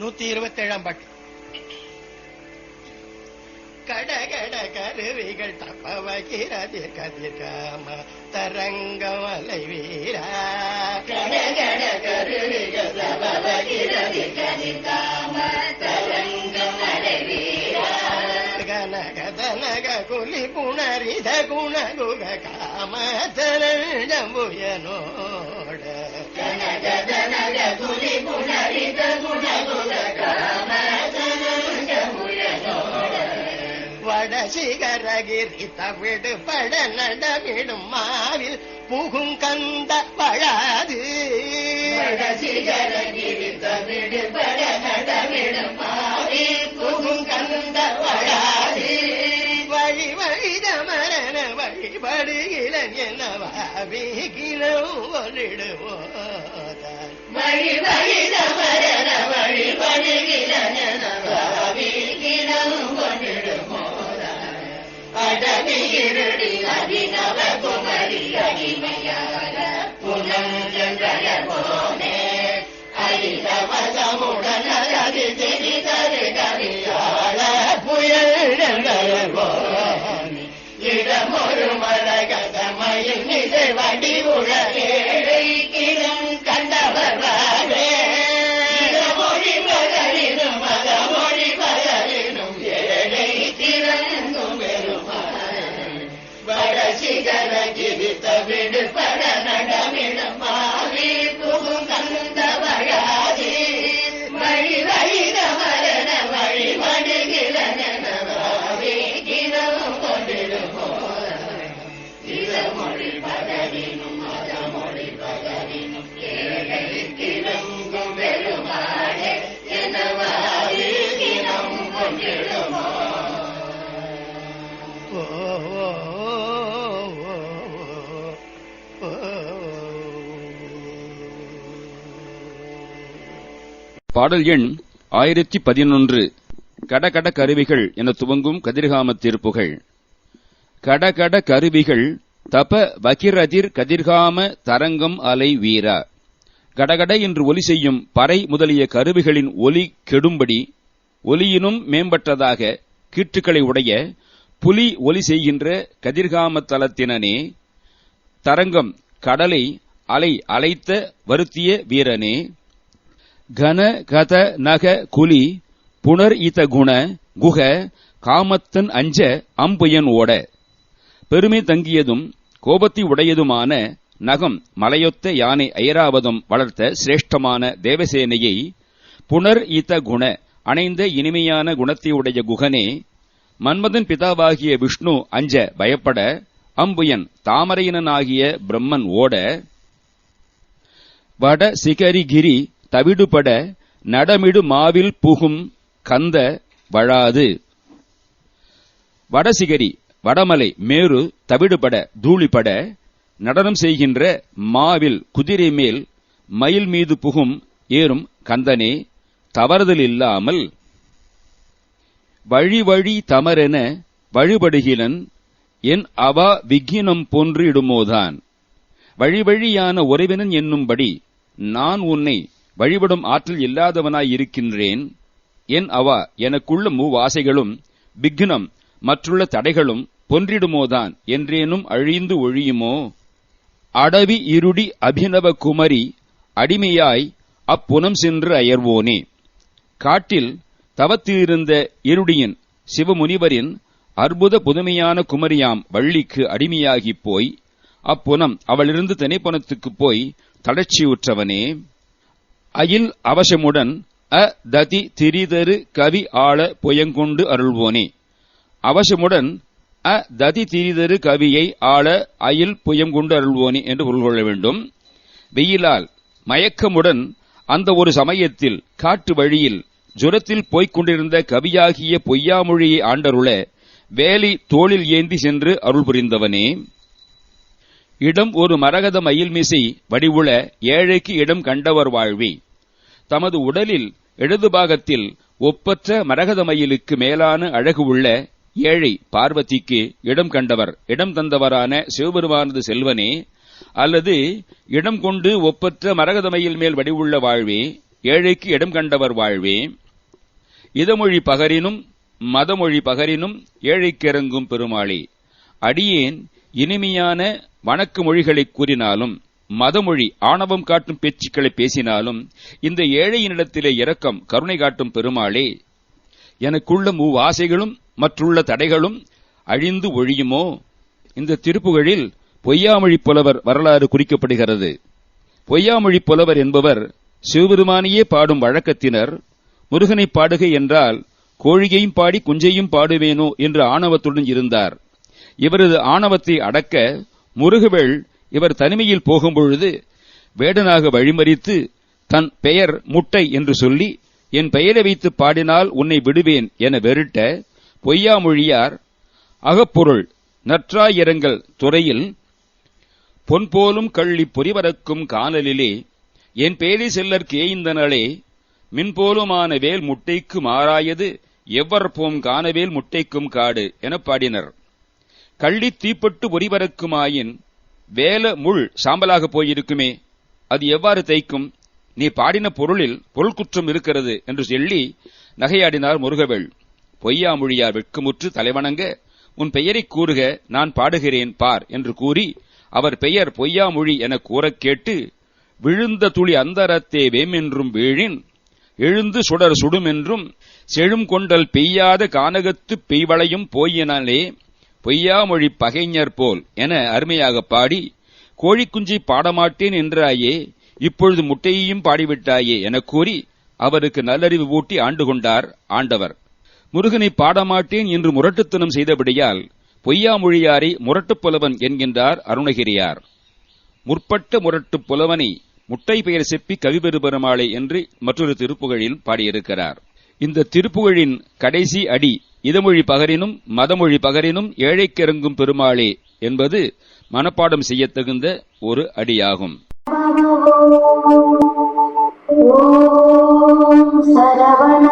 நூத்தி இருபத்தி ஏழாம் பாட்டு. கடகட கருவிகள் தப்பவகிறது கதிர்காம தரங்கம் அலை வீரா. கடகட கருவிகள் தப்பவ கதிர்காம தரங்கம் அலை வீரா கனக தனக குலி புணரித குணகுக காம தரஞ்சமுயனோட கனக தனக குலி புணரித குணகுக காம வடசிகரகிரி தவிடு பட நடமிடும் மாவில் புகும் கந்த பழாது வடசிகரகிரி வழிபடுகிறன் என வாவிகிலம் ஒன்றிடுவோதான் வழி வழி தமரன வழிபடுகிறன் என வாவிகிலம் ஒன்றிடுவோதான் அடவி இருடி அபிநவ கிரித்த விடு பாடல் எண் ஆயிரத்தி பதினொன்று. கடகட கருவிகள் என துவங்கும் கதிர்காம திருப்புகள். கடகட கருவிகள் தப வகிரதிர் கதிர்காம தரங்கம் அலை வீரா. கடகட என்று ஒலி செய்யும் பறை முதலிய கருவிகளின் ஒலி கெடும்படி ஒலியினும் மேம்பட்டதாக கீற்றுக்களை உடைய புலி ஒலி செய்கின்ற கதிர்காம தலத்தினனே தரங்கம் கடலை அலை அலைத்த வருத்திய வீரனே. கன கத நக குலி புனர் இத குண குக காமத்தன் அஞ்ச அம்புயன் ஓட. பெருமை தங்கியதும் கோபத்தை உடையதுமான நகம் மலையொத்த யானை ஐராவதம் வளர்த்த சிரேஷ்டமான தேவசேனையை புனர் இத குண அணைந்த இனிமையான குணத்தையுடைய குகனே மன்மதன் பிதாவாகிய விஷ்ணு அஞ்ச பயப்பட அம்புயன் தாமரையினனாகிய பிரம்மன் ஓட வட சிகரிகிரி தவிடுபட நடமிடு மாவில் புகும் கந்த வழாது. வடசிகரி வடமலை மேரு தவிடுபட தூளிபட நடனம் செய்கின்ற மாவில் குதிரை மேல் மயில் மீது புகும் ஏறும் கந்தனே தவறுதல் இல்லாமல் வழி வழி தமரென வழிபடுகிலன் என் அவா விக்கினம் போன்றிடுமோதான். வழி வழியான உறவினன் என்னும்படி நான் உன்னை வழிபடும் ஆற்றல் இல்லாதவனாய் இருக்கின்றேன். என் அவா எனக்குள்ள மூவாசைகளும் பிக்னம் மற்றுள்ள தடைகளும் பொன்றிடுமோதான் என்றேனும் அழிந்து ஒழியுமோ? அடவி இருடி அபிநவ குமரி அடிமையாய் அப்புனம் சென்று அயர்வோனே. காட்டில் தவத்திலிருந்த இருடியின் சிவமுனிவரின் அற்புத புதுமையான குமரியாம் வள்ளிக்கு அடிமையாகிப் போய் அப்புனம் அவளிருந்து தனிப்புனத்துக்குப் போய் தளர்ச்சியுற்றவனே. அயில் அவசமுடன் அ ததி திரிதரு கவி ஆள புயங்கொண்டு அருள்வோனே. அவசமுடன் அ ததி திரிதரு கவியை ஆள அயில் பொயங்கொண்டு அருள்வோனே என்று பொருள் கொள்ள வேண்டும். வெயிலால் மயக்கமுடன் அந்த ஒரு சமயத்தில் காட்டு வழியில் ஜுரத்தில் கொண்டிருந்த கவியாகிய பொய்யாமொழியை ஆண்டருள வேலி தோளில் ஏந்தி சென்று அருள் புரிந்தவனே. இடம் ஒரு மரகத மயில்மிசை வடிவுள ஏழைக்கு இடம் கண்டவர் வாழ்வி. தமது உடலில் இடது பாகத்தில் ஒப்பற்ற மரகத மயிலுக்கு மேலான அழகு உள்ள ஏழை பார்வதிக்கு இடம் கண்டவர். இடம் தந்தவரான சிவபெருமானது செல்வனே அல்லது இடம் கொண்டு ஒப்பற்ற மரகதமையில் மேல் வடிவுள்ள வாழ்வே ஏழைக்கு இடம் கண்டவர் வாழ்வே. இதமொழி பகரினும் மதமொழி பகரினும் ஏழைக்கிறங்கும் பெருமாளே அடியேன் இனிமையான வணக்க மொழிகளைக் கூறினாலும் மதமொழி ஆணவம் காட்டும் பேச்சுக்களை பேசினாலும் இந்த ஏழையினிடத்திலே இரக்கம் கருணை காட்டும் பெருமாளே எனக்குள்ள மூவாசைகளும் மற்றுள்ள தடைகளும் அழிந்து ஒழியுமோ? இந்த திருப்புகழில் பொய்யாமொழி புலவர் வரலாறு குறிக்கப்படுகிறது. பொய்யாமொழி புலவர் என்பவர் சிவபெருமானையே பாடும் வழக்கத்தினர். முருகனை பாடுகை என்றால் கோழியையும் பாடி குஞ்சையும் பாடுவேனோ என்று ஆணவத்துடன் இருந்தார். இவரது ஆணவத்தை அடக்க முருகவேள் இவர் தனிமையில் போகும்பொழுது வேடனாக வழிமறித்து தன் பெயர் முட்டை என்று சொல்லி என் பெயரை வைத்து பாடினால் உன்னை விடுவேன் என வெருட்ட பொய்யாமொழியார் அகப்பொருள் நற்றாயிரங்கள் துறையில் பொன் போலும் கள்ளி பொறிவரக்கும் காணலிலே என் பேரி செல்லற் கேய்ந்தனளே மின்போலுமான வேல் முட்டைக்கு மாறாயது எவ்வரப்போம் காணவேல் முட்டைக்கும் காடு எனப் பாடினர். கள்ளி தீப்பட்டு ஒரிவரக்குமாயின் வேல முள் சாம்பலாக போயிருக்குமே அது எவ்வாறு தைக்கும் நீ பாடின பொருளில் பொருள் குற்றம் இருக்கிறது என்று சொல்லி நகையாடினார் முருகவேள். பொய்யாமொழியார் வெட்கமுற்று தலைவணங்க உன் பெயரைக் கூறுக நான் பாடுகிறேன் பார் என்று கூறி அவர் பெயர் பொய்யாமொழி என கூறக் கேட்டு விழுந்த துளி அந்தரத்தே வேமென்றும் வீழின் எழுந்து சுடர் சுடுமென்றும் செழும் கொண்டல் பெய்யாத கானகத்து பெய்வளையும் போயினாலே பொய்யாமொழி பகைஞர் போல் என அருமையாகப் பாடி கோழிக்குஞ்சை பாடமாட்டேன் என்றாயே இப்பொழுது முட்டையையும் பாடிவிட்டாயே என கூறி அவருக்கு நல்லறிவு ஊட்டி ஆண்டு கொண்டார் ஆண்டவர். முருகனை பாடமாட்டேன் என்று முரட்டுத்தனம் செய்தபடியால் பொய்யாமொழியாரை முரட்டுப் புலவன் என்கின்றார் அருணகிரியார். முற்பட்ட முரட்டுப் புலவனை முட்டை பெயர் செப்பி கவிபெருபெருமாளை என்று மற்றொரு திருப்புகழில் பாடியிருக்கிறார். இந்த திருப்புகழின் கடைசி அடி இதமொழி பகரினும் மதமொழி பகரினும் ஏழைக்கிறங்கும் பெருமாளே என்பது மனப்பாடம் செய்யத்தகுந்த ஒரு அடியாகும். ஓம் சரவண